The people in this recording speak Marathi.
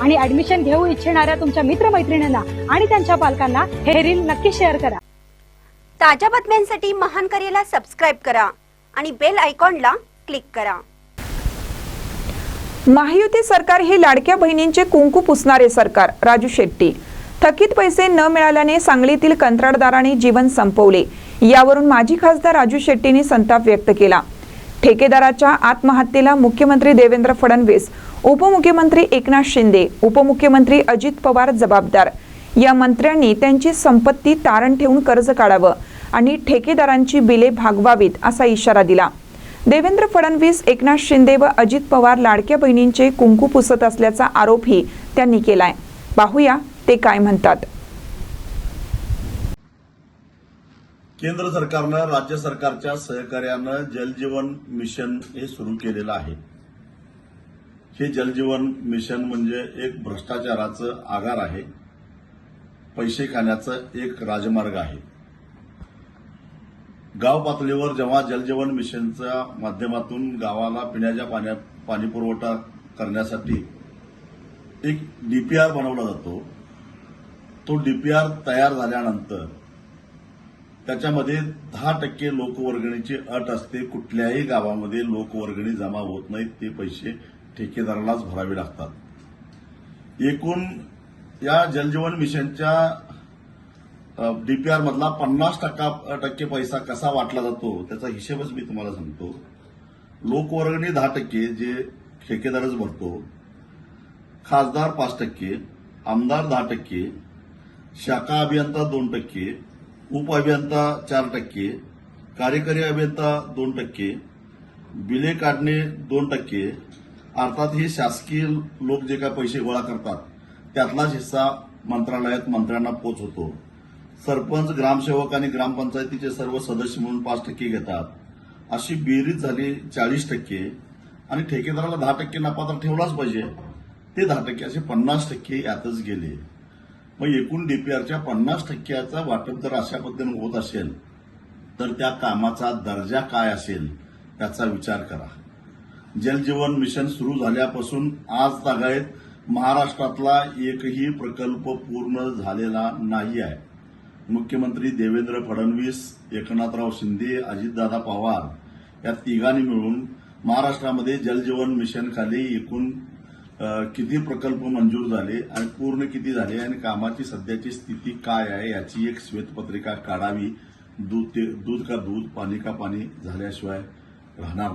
आणि ऍडमिशन घेऊ इच्छिणाऱ्या तुमच्या मित्रमैत्रिणींना आणि त्यांच्या पालकांना हे रील नक्की शेअर करा. ताज्या बातम्यांसाठी महान करेला सबस्क्राईब करा आणि बेल आयकॉनला क्लिक करा. महायुती सरकार हे लाडक्या बहिणींचे कुंकू पुसणारे सरकार राजू शेट्टी. थकीत पैसे न मिळाल्याने सांगलीतील कंत्राटदाराने जीवन संपवले. यावरून माजी खासदार राजू शेट्टींनी संताप व्यक्त केला. ठेकेदाराच्या आत्महत्येला मुख्यमंत्री देवेंद्र फडणवीस उपमुख्यमंत्री एकनाथ शिंदे उपमुख्यमंत्री अजित पवार जबाबदार. या मंत्र्यांनी त्यांची संपत्ती तारण ठेवून कर्ज काढावं आणि ठेकेदारांची बिले भागवावीत असा इशारा दिला. देवेंद्र फडणवीस एकनाथ शिंदे व अजित पवार लाडक्या बहिणींचे कुंकू पुसत असल्याचा आरोपही त्यांनी केलाय. पाहूया ते काय म्हणतात. केंद्र सरकारनं राज्य सरकारच्या सहकार्यानं जलजीवन मिशन हे सुरू केलेलं आहे. हे जलजीवन मिशन म्हणजे एक भ्रष्टाचाराचं आगार आहे. पैसे खाण्याचं एक राजमार्ग आहे. गाव पातळीवर जेव्हा जलजीवन मिशनच्या माध्यमातून गावाला पिण्याच्या पाण्या पाणी पुरवठा करण्यासाठी एक डीपीआर बनवला जातो तो डीपीआर तयार झाल्यानंतर त्याच्यामध्ये दहा टक्के लोकवर्गणीची अट असते. कुठल्याही गावामध्ये लोकवर्गणी जमा होत नाहीत ते पैसे ठेकेदारालाच भरावे लागतात. एकूण या जलजीवन मिशनच्या डीपीआर मधला पन्नास टक्का टक्के पैसा कसा वाटला जातो त्याचा हिशेबच मी तुम्हाला सांगतो. लोकवर्गणी दहा टक्के जे ठेकेदारच भरतो. खासदार पाच टक्के आमदार दहा टक्के शाखा अभियंता दोन टक्के उप अभियंता चार टक्के कार्यकारी अभियंता दोन टक्के बिले काढणे दोन टक्के अर्थात हे शासकीय लोक जे काय पैसे गोळा करतात त्यातलाच हिस्सा मंत्रालयात मंत्र्यांना पोचवतो. सरपंच ग्रामसेवक आणि ग्रामपंचायतीचे सर्व सदस्य म्हणून पाच टक्के घेतात. अशी बेरीज झाली चाळीस टक्के आणि ठेकेदाराला दहा टक्के नफा तर ठेवलाच पाहिजे. ते दहा टक्के असे पन्नास टक्के यातच गेले. मग एकूण डीपीआरच्या पन्नास टक्क्याचा वाटप जर अशा पद्धतीने होत असेल तर त्या कामाचा दर्जा काय असेल त्याचा विचार करा. जलजीवन मिशन सुरू झाल्यापासून आज तागायत महाराष्ट्रातला एकही प्रकल्प पूर्ण झालेला नाही आहे. मुख्यमंत्री देवेंद्र फडणवीस एकनाथराव शिंदे अजितदादा पवार या तिघांनी मिळून महाराष्ट्रामध्ये जलजीवन मिशन खाली एकूण किती प्रकल्प मंजूर झाले आणि पूर्ण किती झाले आणि कामाची सध्याची स्थिती काय आहे याची एक श्वेतपत्रिका काढावी दूध ते दूध का दूध पाणी का पाणी झाल्याशिवाय राहणार